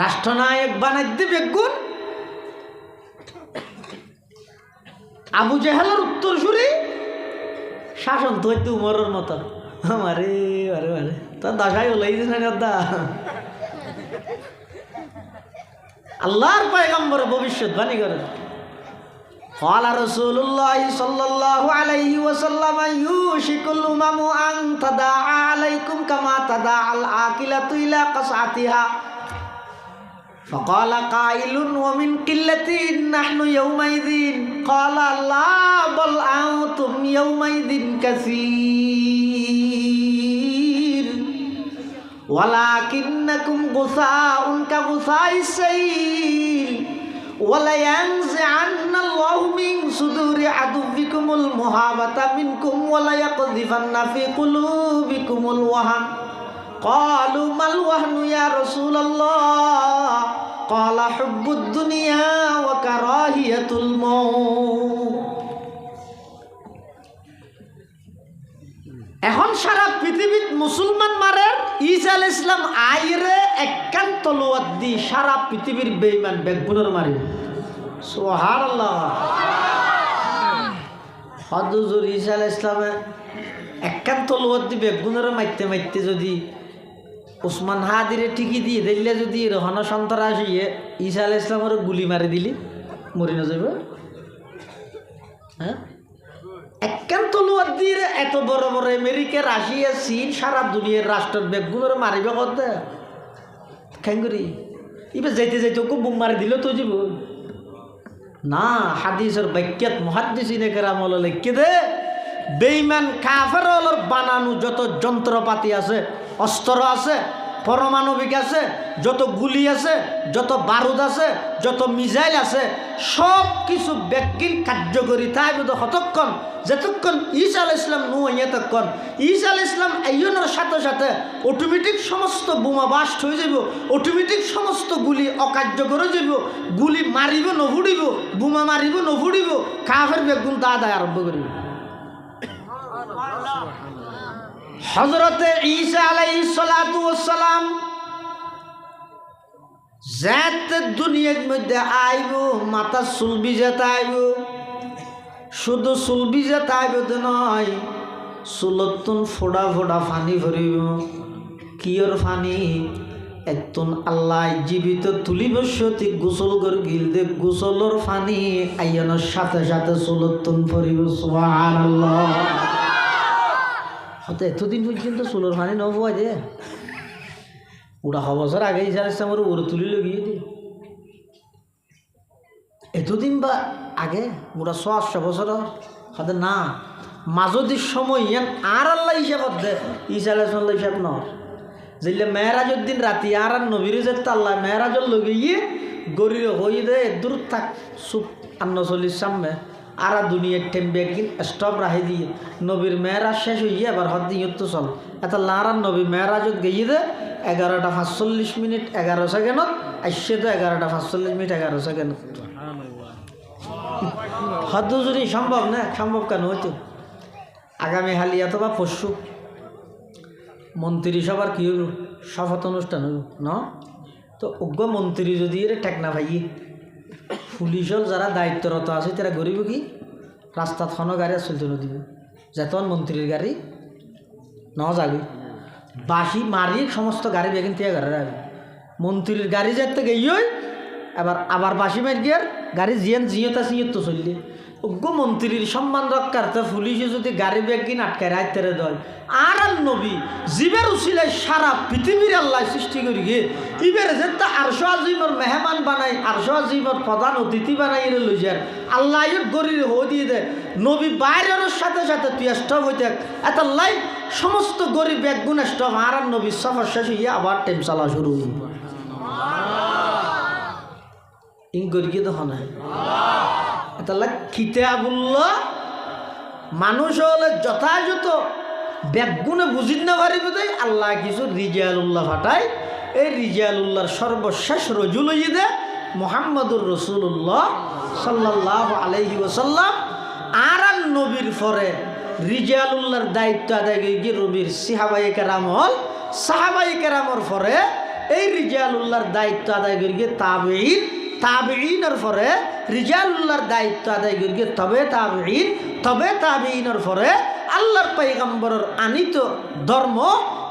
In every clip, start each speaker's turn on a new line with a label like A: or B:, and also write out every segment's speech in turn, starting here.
A: রাষ্ট্রনায়ক বানাইতে বেগুন আবু জেহালের উত্তর সুরি শাসন তো হইতে উমরের মতো আমারে আরে আরে তোর দশাই হলাই দিস না দা আল্লাহর পয়গম্বর ভবিষ্যৎবাণী করে قال رسول الله صلى الله عليه وسلم يوشك الأمم أن تداعى عليكم كما تداعى الآكلة إلى قصعتها فقال قائل ومن قلة نحن يومئذ قال لا بل أنتم يومئذ كثير ولكنكم غثاء كغثاء السيل ولينزعن الله من صدور عدوكم المهابة منكم وليقذفن في قلوبكم الوهن قالوا ما الوهن يا رسول الله قال حب الدنيا وكراهية الموت এখন সারা পৃথিবীত মুসলমান মারে ঈসা আল ইসলাম আইরে একান তলোয়ার দি সারা পৃথিবীর বেইমান বেগুনের মারি সোহার হদুজুর ঈসা আল ইসলামে একান তলোয়ার দি বেগুনের মাইতে মাইতে যদি উসমান হাদিরে ঠিকই দিয়ে দিলে যদি রহন সন্ত্রাস ইয়ে ঈসা আল ইসলামের গুলি মারি দিলি, মরি না যাবে হ্যাঁ? তলোয়ার দিয়ে এত বড় বড় আমেরিকা, রাশিয়া, চীন, সারা দুনিয়ার রাষ্ট্রের বেগগুলোর মারিবে কত? করি এবার যাইতে যাইতে ওকে বুম মারি দিল তো যাব না, হাদিসের বাক্যাত মহাদিসিনে কেরামল লিখে দে বেইমান কাফের বানানো যত যন্ত্রপাতি আছে অস্ত্র আছে, পরমাণবিক আছে, যত গুলি আছে, যত বারুদ আছে, যত মিজাইল আছে সব কিছু ব্যক্তির কার্যকরী তাই বোধ হতক্ষণ যতক্ষণ ঈসা আল ইসলাম নু তখন ঈসা আল ইসলাম আইনের সাথে সাথে অটোমেটিক সমস্ত বোমা বাস্ট হয়ে যাব অটোমেটিক সমস্ত গুলি অকার্যকর হয়ে যাব গুলি মারিব, নভুড়িব, বোমা মারিব, নভুড়িব, কাফের বেগুন তা আদায় আরম্ভ করিব। হজরতে ঈসা আলাই সালাম দুনিয়ার মধ্যে আইব, মাথা চুলবি যেতে আইব। শুধু চুলবি যেতে আইব তো নয় চুলতুন ফোড়া ফোড়া ফানি ভরিব। কিয়র ফানি? একতুন আল্লাহ জীবিত তুলিব সতী গোসল করে গিল দে গোসলর ফানি, আইয়ানোর সাথে সাথে চুলতুন ভরিব, সুবহানাল্লাহ। হয়তো এতদিন পর্যন্ত চুলোর পানি নবুয়া যে ওরা হ বছর আগে ইসার ইসলামের ওর তুলি লগিয়ে দি এতদিন বা আগে ওরা ছ আটশো বছর হতে না মাজদি সময় ইয়ান আর আল্লাহ হিসাবত দে। ইসা আল্লাহ হিসাব ন যেলে মেয়েরাজের দিন রাতি আর আর নবীর যে আল্লাহ মেয়েরাজর লগিয়ে গরির হই দে, দূর থাক সুপ আন্ন চল্লিশ সামনে। আর দুনিয়ার টেম্বে একদিন স্টপ রাখি দিয়ে। নবীর মেয়েরাজ শেষ হয়ে এবার হদ দিয়ে তো চল। এটা লারার নবী মেয়েরাজত গিয়ে দে এগারোটা পাঁচচল্লিশ মিনিট এগারো সেকেন্ডত আসছে তো এগারোটা পাঁচচল্লিশ মিনিট এগারো সেকেন্ড। হদ যদি সম্ভব না সম্ভব কেন হইতো? আগামী হালি অথবা পরশু মন্ত্রী সবার কী হইব? শপথ অনুষ্ঠান হইব ন? তো অজ্ঞ মন্ত্রী যদি এর টেক না ভাইয়ে পুলিশর যারা দায়িত্বরত আছে তারা গরিব কি? রাস্তা থন গাড়ি চলতে দিব যেতন মন্ত্রীর গাড়ি। ন যাবি বাসি মারি সমস্ত গাড়ি বেগিন তিয়া ঘরে রাখবি মন্ত্রীর গাড়ি যেতে গেই এবার আবার বাসি মারি গিয়ার গাড়ি জিয়ান, জিয়তা সিয়ত তো মন্ত্রীর সম্মান রক্ষার্থে পুলিশে যদি গাড়ি বেগিন আটকায় রাইতেরে দল আর আর নবী জীবের উচিলায় সারা পৃথিবীর আল্লাহ সৃষ্টি করি গিয়ে ইবের যে তা আরশো আজিমর মেহমান বানাই আরশো আজিমর প্রধান অতিথি বানাই এর লই যার। আল্লাহ গরির হো দিয়ে দে। নবী বাইরের সাথে সাথে তুই স্টপ হইতে এত লাইফ সমস্ত গরিব এক গুণ স্টপ আর আর নবী সফর শেষ হইয়া আবার টেম চালা শুরু ইং করি কি তখন এটা কিতাবুল্লাহ মানুষ হলে যথাযথ ব্যাগুনে বুঝিন না পারিব দেয় আল্লাহ কিছু রিজালুল্লাহ ফাটাই এই রিজালুল্লাহর সর্বশেষ রজুল দে মোহাম্মদুর রসুল্লাহ সাল্লাহ আলহি ওসাল্লাম আর নবীর পরে রিজালুল্লাহর দায়িত্ব আদায় গিয়ে রবির সিহাবাই কেরাম হল। সাহাবাই কেরামর পরে এই রিজালুল্লাহর দায়িত্ব আদায় করি তাবেইন তাবেইনের পরে রিজালুল্লাহর দায়িত্ব আদায় করি তবে তাবেইন তবে তাবেইনের পরে আল্লাহর পাইগম্বরের আনিত ধর্ম,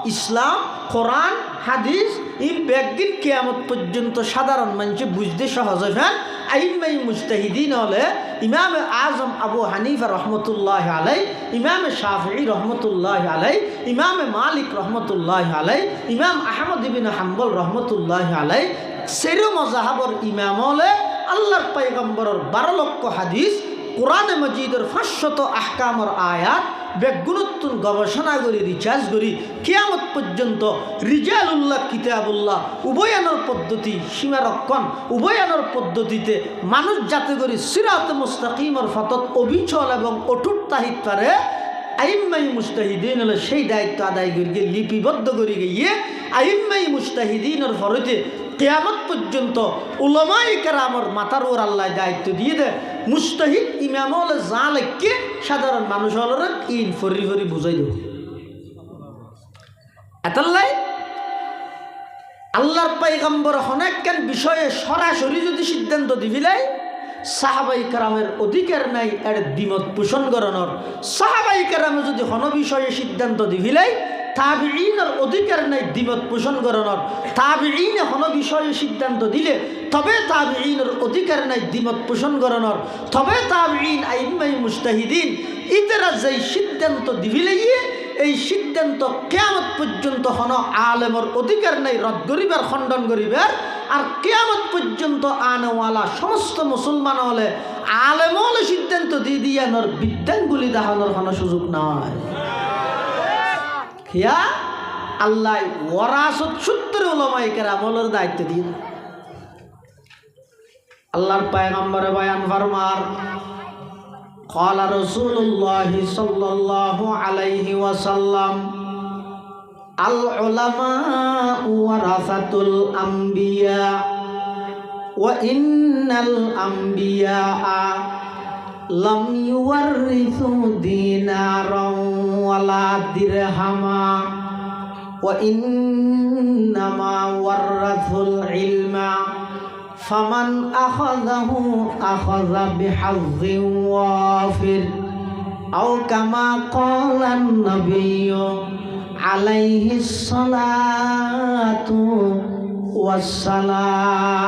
A: ইসলাম, কোরআন, হাদিস, এই ব্যাগদিন কেয়ামত পর্যন্ত সাধারণ মানুষ বুঝতে সহজ হয় আইমাই মুস্তাহিদিন হলে ইমাম আজম আবু হানিফা রহমতুল্লাহ আলাই ইমাম শাফি রহমতুল্লাহ আলাই ইমাম মালিক রহমতুল্লাহ আলাই ইমাম আহমদ ইবিন হাম্বল রহমতুল্লাহ আলাই সেরো মজাহাবর ইমাম হলে আল্লাহর পাইগম্বরের বারো লক্ষ হাদিস, কোরআনে মজিদের ফাঁসশত আহকামর আয়াত বেগুণোত্তর গবেষণা করি রিচার্জ করি, কিয়ামত পর্যন্ত রিজালুল্লাহ, কিতাবুল্লাহ উভয়ানোর পদ্ধতি সীমারক্ষণ উভয়ানোর পদ্ধতিতে মানুষ যাতে করি সিরাত মুস্তাকিমর ফতত অবিচল এবং অটুট তাহিত পারে, আইম্মাই মুস্তাহিদিন হলে সেই দায়িত্ব আদায় করি গিয়ে লিপিবদ্ধ করি গিয়ে আইম্মাই মুস্তাহিদিনের ফরতে কেয়ামত পর্যন্ত উলমাই কেরামর মাথার ওর আল্লাহ দায়িত্ব দিয়ে দেয়। মুস্তাহিদ ইমাম লেখকে সাধারণ মানুষ ইন ফরি ফরি বুঝাই দেব। এতাল্লাই আল্লাহর পাইগম্বর অনেকখান বিষয়ে সরাসরি যদি সিদ্ধান্ত দিবিলাই, সাহাবাই কারামের অধিকার নাই, এর দ্বিমত পোষণ করানোর। সাহাবাই কারামে যদি হন বিষয়ে সিদ্ধান্ত দিবিলাই তাবিনের অধিকার নাই দ্বিমত পোষণ করানোর তাবিনে হন বিষয়ে সিদ্ধান্ত দিলে তবে তাবিনের অধিকার নাই দ্বিমত পোষণ করানোর তবে তাবিন আইমাই মুস্তাহিদিন ইতারা যেই সিদ্ধান্ত দিবিলাইয়ে এই সিদ্ধান্ত কেয়ামত পর্যন্ত হন আলেমর অধিকার নাই, রদ করিবার, খণ্ডন করিবার। আর কেয়ামত পর্যন্ত আনেওয়ালা সমস্ত মুসলমান হলে আলেম হলে সিদ্ধান্ত দিয়ে দিয়ানোর বিদ্যাঙ্গুলি দেখানোর কোনো সুযোগ নয় খিয়া আল্লাহ ওরাসত সূত্রে ওলামাই কেরামলের দায়িত্ব দিয়ে দেয়। আল্লাহর পায়গম্বরে বয়ান ফরমার قال رسول الله صلى الله عليه وسلم العلماء ورثة الأنبياء وإن الأنبياء লাম ইউয়ারিসু দিনারাও ওয়ালা দিরহামা ওয়া ইন্নামা ওয়ারাসুল ইলমা ফামান আখাযাহু আখাযা বিহাজ্জিন ওয়াফির আও কামা ক্বালান নাবিয়্যু আলাইহি সালাতু ওয়াসসালাম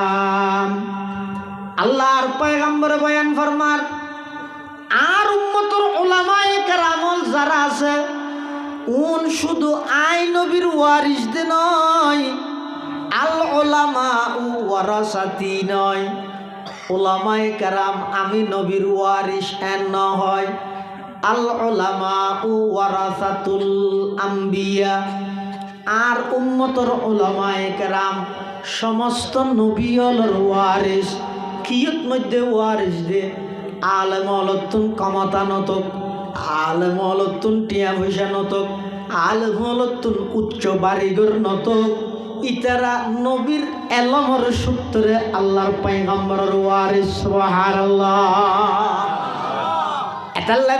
A: আল্লাহর পয়গম্বর বয়ান ফরমান আর উম্মতর ওলামায়ে কেরামল যারা আছে, উন শুধু আই নবীর ওয়ারিস দে নয়, আল ওলামা উ ওয়ারাসাতি নয়। ওলামায়ে কেরাম আমি নবীর ওয়ারিস এন হয়। আল ওলামা উ ওয়ারাসাতুল আম্বিয়া। আর উম্মতর ওলামায়ে কেরাম সমস্ত নবীয়লর ওয়ারিস কিয়ত মধ্যে ওয়ারিস দে? আলেম অলতুন ক্ষমতা নতক আলেম অলতুন টিয়া পয়সা নতক আলেম অলতুন উচ্চ বাড়িঘর নতক ইতারা নবীর এলমর সূত্রে আল্লাহর পাইগম্বর ওয়ারিস, সুবহানাল্লাহ। এটাল্লাই